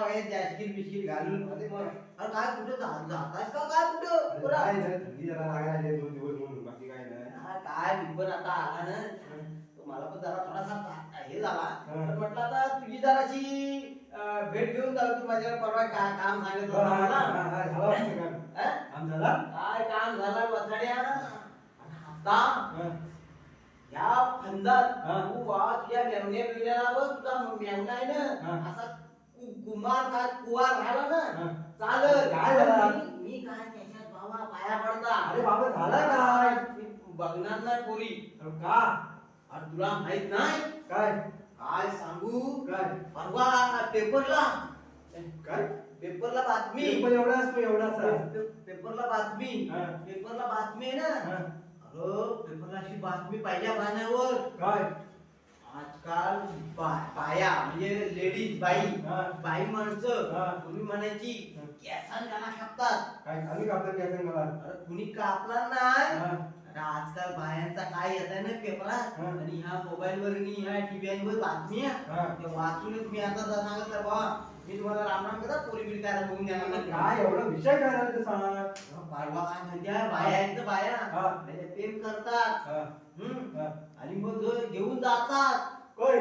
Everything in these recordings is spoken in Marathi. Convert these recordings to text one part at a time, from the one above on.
चालते मग अरे काय कुठे जा- जातायस का काय कुठं अरे बरं. काय नाही, थंडी जरा लागायला लागली आहे दोन दिवस म्हणून बाकी काय नाही हा, काय मी पण आता आला ना तर मला पण जरा थोडासा ता- हे झाला हा. तर म्हटलं आता तुझी जराशी अं, भेट घेऊन जाऊ तू माझ्या परवा काय काम सांगितलं होतं मला. झाला वाटतं काम. हा? काम झाला काय काम झालं वसाड्या आता हा. या फंदात हा. तू वा तुझ्या मेवण्या बिवण्याला बघ तुझा मेवणा आहे हा. ना असा कुमार का कुवार राहिला ना. चालत काय झालं? मी- मी काय त्याच्यात बाबा पाया पडता? अरे बाबा झाला काय? मी बघणार नाही पोरी अरे का? अरे तुला माहीत नाही? काय? काय सांगू? काय? परवा पेपरला काय? पेपरला बातमी. पेपर एवढा असतो एवढासा. पे- पेपरला बातमी. हा. पेपरला बातमी आहे ना? हा. अरे पेपरला अशी बातमी पाहिल्या पाण्यावर काय? बा- बाया म्हणजे लेडीज बाई हा. बाई माणसं हा. तुम्ही म्हणायची हा. केसान त्याला कापतात काय आम्ही कापलं काय सांग मला अरे कुणी कापला नाही हा. अरे आजकाल बायांचा काय येत आहे ना पेपरात हा. आणि ह्या मोबाईल वर आणि ह्या टीव्हीवर बातमी आहे हा. ते वाचून तुम्ही आता जर सांगत तर बा मी तुम्हाला राम राम करा पोरी बिरी काय बघून देणार नाही काय एवढा विषय काय झाला ते सांग परवा काय म्हणते बाया आहेत ना बाया हा. म्हणजे प्रेम करतात हा. हम्म. हा. आणि मग घेऊन जातात कोण?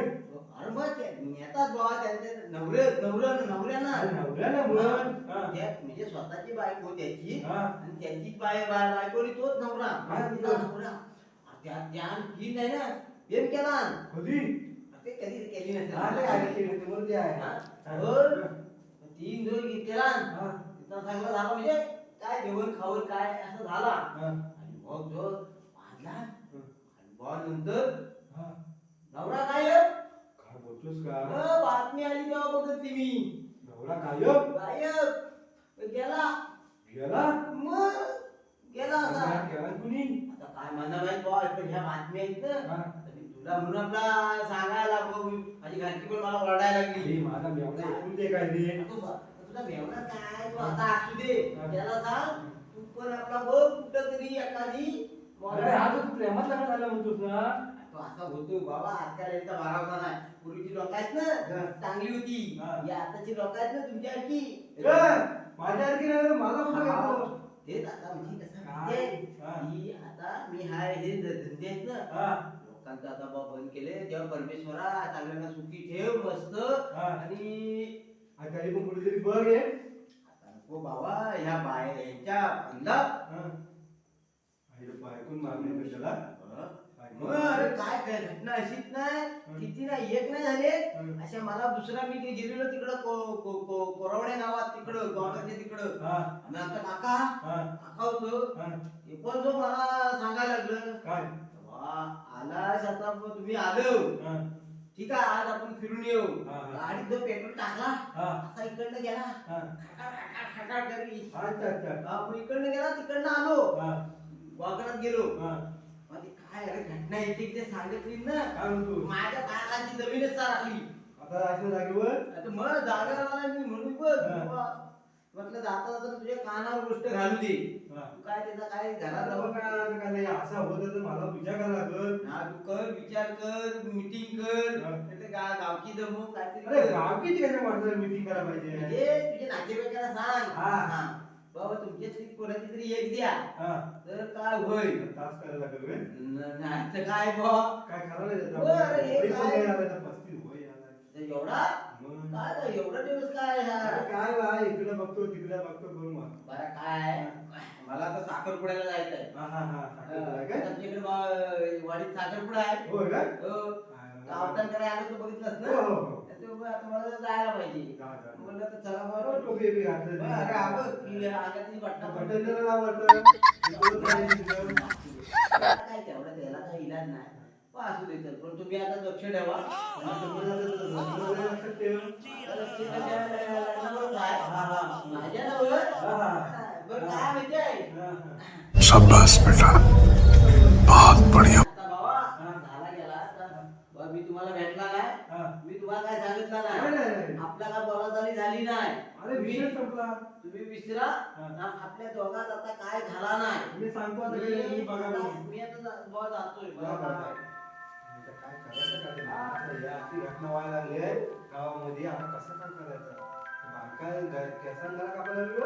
अरे मग ते नेतात बाबा त्यांचे नवरे नवरे नवऱ्याना. नवऱ्याला म्हण. हा. त्या- म्हणजे स्वतःची बायको त्याची. हा. आणि त्याचीच बाय बाय बायको आणि तोच नवरा. हा, तिचा नवरा. त्या त्या ही नाही ना प्रेम केला. कधी? ते कधी केली अरे अरे नसेल केलं ते बरोबर आहे. हा? तीन दिवस केला हा. तिथं चांगला झाला म्हणजे काय जेवण खावण काय असं झाला. हा. आणि मग जो वाजला आणि बुवा नंतर. नवरा आहे? काय बोलतोस का? अ, बातमी आली तेव्हा बघितली मी. नवरा गायब? गायब. गेला. गेला? मग गेला असा काय केला कुणी? आता काय म्हणा माहीत बुवा पण ह्या बातम्या आहेत ना. हा. तुला म्हणून आपला सांगायला लागलो मी. माझी घरची पण मला ओरडायला लागली. अरे माझा मेवणा ऐकून दे काय रे तू ब- तुला मेवना काय? तू आता असू दे. हा. त्याला सांग तू पण आपला बघ कुठं तरी एखादी. अरे हा तर तू प्रेमात लग्न झालं म्हणतोस ना तो असा होतो बाबा आजकाल यांचा बारावता नाही पूर्वीची लोक आहेत हा. ना चांगली होती हा. ही आताची लोक आहेत ना तुमच्यासारखी ए, माझ्यासारखी नाही रे, मला कुठं घेतो? तेच आता म्हणजे कसं? हा. की आता मी हाय हे ध- धंदे आहेत ना हा, लोकांचा आता बा बंद केले तेव्हा परमेश्वरा चांगल्याला सुखी ठेव मस्त हा. आणि तरी पण कुठेतरी बघ हे आता नको बाबा ह्या बाहेर यांच्या हा. आईला बायकून मारणे कशाला मग काय काय घटना अशीच नाही किती नाही एक नाही झाले. हम्म. अशा मला दुसरा मी ते गेलेलो तिकडं को- को- को- कोरवडे गावात तिकडं गावाच्या तिकडं. हा, आणि आमचा काका हा, काका होतो. हा. ते पण जो मला सांगायला लागलं काय? वा, आलास आता मग तुम्ही आलो. हा, ठीक आहे आज आपण फिरून येऊ. हा, हा. गाडीत जो पेट्रोल टाकला हा, असा इकडनं गेला. हा. खटाड खटाड खटाड करी अच्छा अच्छा. इकडनं गेला तिकडनं आलो. हा, गेलो. हा. मग ते काय अरे घटना जे सांगितली ना काय म्हणतो माझ्या पायाखालची जमीनच सारखली आता जागेवर आता मग जागा राहिला मी म्हणून बघ हा. बाबा, म्हटलं जाता जाता तुझ्या कानावर गोष्ट घालू दे हा. तू काय त्याचा काय घरात बघ काय काय नाही असं होतं तर मला करायला लागल हा तू कर विचार कर मीटिंग कर हा. नाहीतर गा- गावकी जमव काहीतरी अरे कर. गावकीची कशा माणसाला मीटिंग करायला पाहिजे म्हणजे तुझ्या नातेवाईकाला सांग हा. हा. कोणाची तरी एक द्या. हा. तर काय होईल? तास करायला लागल. न- नाही तर काय बुवा? काय हे पण? नाही आलं तर पस्तीस. तर एवढा? मग. काय तर एवढा दिवस काय ह्या? अरे काय बा इकडे बघतो तिकडे बघतो करून मग. बरं काय मला आता साखरपुड्याला जायचंय हा हा हा साखरपुडा काय? आमच्याकडे बा- वाडीत साखरपुडा आहे. होय काय हो. आलो बघितलंस हो, ना हो, हो. आता मला जायला पाहिजे. म्हणलं तर चला हो, बरं टोपी घातलं. अरे की बट्टा बटन. काय तेवढा त्याला काही इलाज नाही. पण असू दे तर पण तुम्ही आता लक्ष ठेवा. तुम्हाला काय? माझ्या नावावर? बरं काय माहितीये. शाबाश बेटा. बहुत बढ़िया आता बाबा झाला गेला आता बा, मी तुम्हाला भेटला नाही हा. मी तुम्हाला काय सांगितलं नाही, नाही नाही, नाही. आपल्या काय बोलाचाली झाली नाही अरे विषय संपला तुम्ही विसरा हा. ना आपल्या दोघात आता काय झाला नाही मी सांगतो आता मी बघा आता-. मी आता जा- बुवा जातोय. आता काय करायचं का ते? आता या अशी घटना व्हायला लागली आहे गावामध्ये आता कसं काय करायचं काय काय केसांना कापायला लागलो